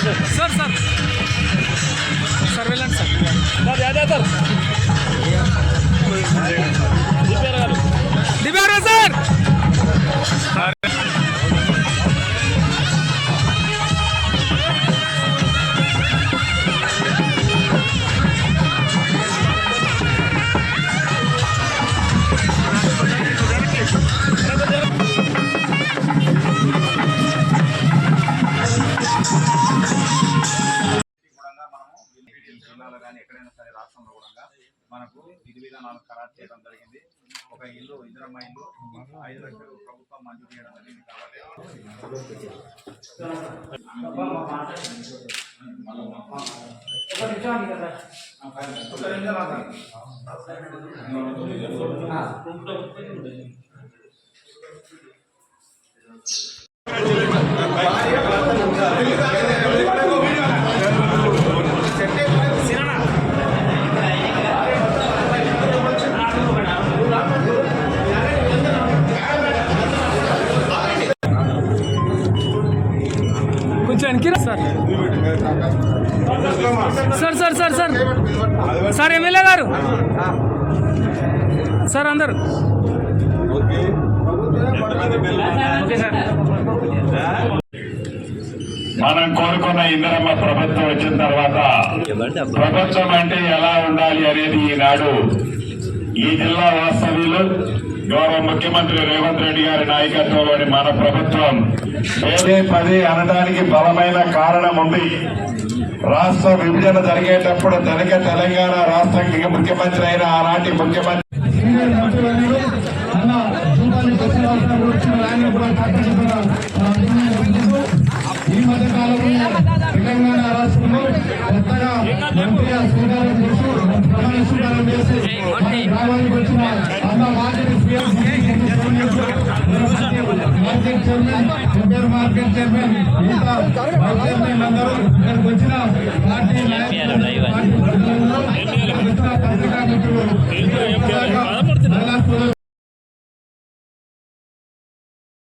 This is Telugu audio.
सर सर सर జిల్లాలో కానీ ఎక్కడైనా సరే రాష్ట్రంలో కూడా మనకు విధి విధానాలు ఖరారు చేయడం జరిగింది. ఒక ఇల్లు ఇందిరమ్మ ఇల్లు ఐదు లక్షలు ప్రభుత్వం మంజూరు చేయడం జరిగింది కాబట్టి sir sir sir sir. Sir sir MLA గారు. సార్ అందరు. మనం కోరుకున్న ఇందరమ్మ ప్రభుత్వం వచ్చిన తర్వాత ప్రభుత్వం అంటే ఎలా ఉండాలి అనేది ఈనాడు ఈ జిల్లా వాస్తవ్యులు గౌరవ ముఖ్యమంత్రి రేవంత్ రెడ్డి గారి నాయకత్వంలోని మన ప్రభుత్వం పదే పది అనడానికి బలమైన కారణం ఉంది. రాష్ట్ర విభజన జరిగేటప్పుడు తనక తెలంగాణ రాష్ట్రానికి ముఖ్యమంత్రి అయిన ఆనాటి ముఖ్యమంత్రి ఈ మధ్య కాలంలో తెలంగాణ రాష్ట్రంలో కొత్తగా మంత్రిగా స్వీకారం market chairman MPR market chairman మిగతా వైస్ చైర్మన్ అందరూ ఇక్కడికి వచ్చిన పార్టీ నాయకులు పార్టీ ప్రతినిధులు, వచ్చిన పత్రికా మిత్రులు.